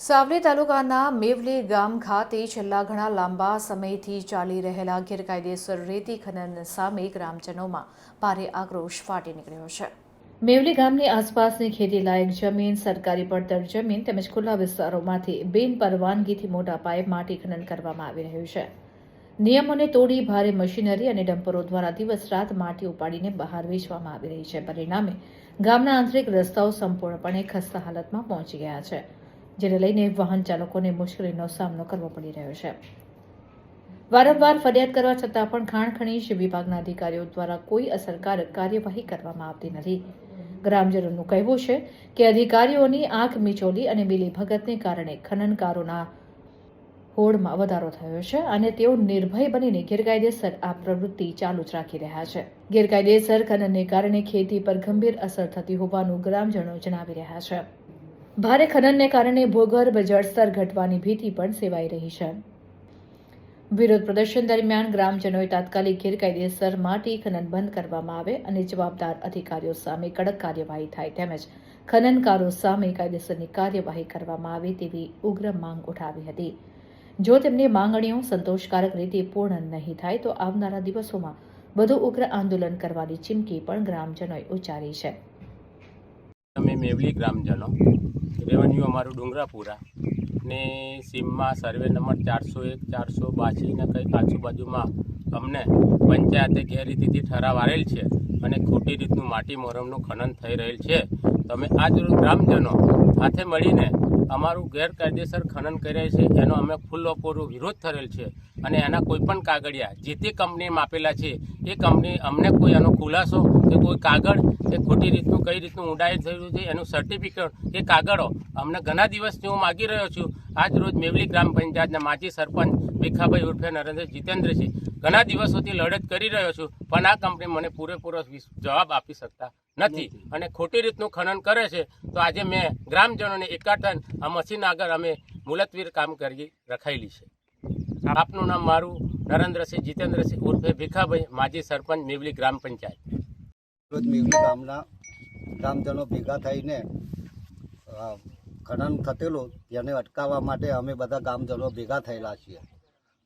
સાવલી તાલુકાના મેવલી ગામ ખાતે છેલ્લા ઘણા લાંબા સમયથી ચાલી રહેલા ગેરકાયદેસર રેતી ખનન સામે ગ્રામજનોમાં ભારે આક્રોશ ફાટી નીકળ્યો છે. મેવલી ગામની આસપાસની ખેતી લાયક જમીન, સરકારી પડતર જમીન તેમજ ખુલ્લા વિસ્તારોમાંથી બિન પરવાનગીથી મોટા પાયે માટી ખનન કરવામાં આવી રહ્યું છે. નિયમોને તોડી ભારે મશીનરી અને ડમ્પરો દ્વારા દિવસ રાત માટી ઉપાડીને બહાર વેચવામાં આવી રહી છે. પરિણામે ગામના આંતરિક રસ્તાઓ સંપૂર્ણપણે ખસ્તા હાલતમાં પહોંચી ગયા છે. જેને લઈને વાહન ચાલકોને મુશ્કેલીનો સામનો કરવો પડી રહ્યો છે. વારંવાર ફરિયાદ કરવા છતાં પણ ખાણ ખનીજ વિભાગના અધિકારીઓ દ્વારા કોઈ અસરકારક કાર્યવાહી કરવામાં આવતી નથી. ગ્રામજનોનું કહેવું છે કે અધિકારીઓની આંખ મીચોલી અને મિલીભગતને કારણે ખનનકારોના હોડમાં વધારો થયો છે અને તેઓ નિર્ભય બનીને ગેરકાયદેસર આ પ્રવૃત્તિ ચાલુ જ રાખી રહ્યા છે. ગેરકાયદેસર ખનનને કારણે ખેતી પર ગંભીર અસર થતી હોવાનું ગ્રામજનો જણાવી રહ્યા છે. ભારે ખનનને કારણે ભૂગર્ભ જળસ્તર ઘટવાની ભીતિ પણ સેવાઈ રહી છે. વિરોધ પ્રદર્શન દરમિયાન ગ્રામજનોએ તાત્કાલિક ગેરકાયદેસર માટી ખનન બંધ કરવામાં આવે અને જવાબદાર અધિકારીઓ સામે કડક કાર્યવાહી થાય તેમજ ખનનકારો સામે કાયદેસરની કાર્યવાહી કરવામાં આવે તેવી ઉગ્ર માંગ ઉઠાવી હતી. જો તેમની માંગણીઓ સંતોષકારક રીતે પૂર્ણ નહીં થાય, તો આવનારા દિવસોમાં વધુ ઉગ્ર આંદોલન કરવાની ચીમકી પણ ગ્રામજનોએ ઉચ્ચારી છે. અમે મેવલી ગ્રામજનો. રેવન્યુ અમારું ડુંગરાપુરા ને સીમમાં સર્વે નંબર ચારસો એક, ચારસો બાસીને કંઈક આજુબાજુમાં અમને પંચાયતે ગેરરીતિથી ઠરાવ આવેલ છે અને ખોટી રીતનું માટી મોરમનું ખનન થઈ રહેલ છે. તમે આ જરૂર ગ્રામજનો સાથે મળીને અમારું ગેરકાયદેસર ખનન કરે છે, એનો અમે ખુલ્લો પૂરો વિરોધ થયેલ છે અને એના કોઈ પણ કાગળિયા જે તે કંપનીએ માપેલા છે, એ કંપની અમને કોઈ એનો ખુલાસો કે કોઈ કાગળ કે ખોટી રીતનું કઈ રીતનું ઊંડાઈ થયું છે, એનું સર્ટિફિકેટ એ કાગળો અમને ઘણા દિવસથી હું માગી રહ્યો છું. આજ રોજ મેવલી ગ્રામ પંચાયતના માજી સરપંચ ભીખાભાઈ ઉર્ફે નરેન્દ્ર જીતેન્દ્રસિંહ ઘણા દિવસોથી લડત કરી રહ્યો છું પણ આ કંપની મને પૂરેપૂરો જવાબ આપી શકતા નથી અને ખોટી રીતનું ખનન કરે છે. તો આજે મેં ગ્રામજનોને એકાટન આ મશીન આગળ અમે મુલતવીર કામ કરી રખાયેલી છે. આપનું નામ મારું નરેન્દ્રસિંહ જીતેન્દ્રસિંહ ઉર્ફે ભીખાભાઈ માજી સરપંચ મેવલી ગ્રામ પંચાયત. રોજ મેવલી ગામના ગ્રામજનો ભેગા થઈને ખનન થતેલું તેને અટકાવવા માટે અમે બધા ગામજનો ભેગા થયેલા છીએ.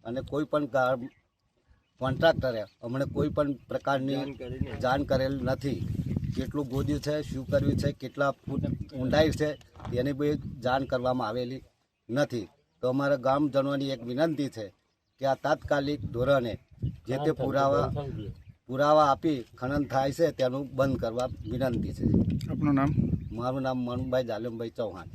અને કોઈ પણ ગામ કોન્ટ્રાક્ટરે અમને કોઈ પણ પ્રકારની જાણ કરેલ નથી. કેટલું ગોદ્યું છે શું કર્યું છે કેટલા ફૂટ ઊંડાઈ છે તેની બી જાણ કરવામાં આવેલી નથી. તો અમારા ગામજનોની એક વિનંતી છે કે આ તાત્કાલિક ધોરણે જે તે પુરાવા પુરાવા આપી ખનન થાય છે તેનું બંધ કરવા વિનંતી છે. આપનું નામ? મારું નામ મનુભાઈ જાલમભાઈ ચૌહાણ.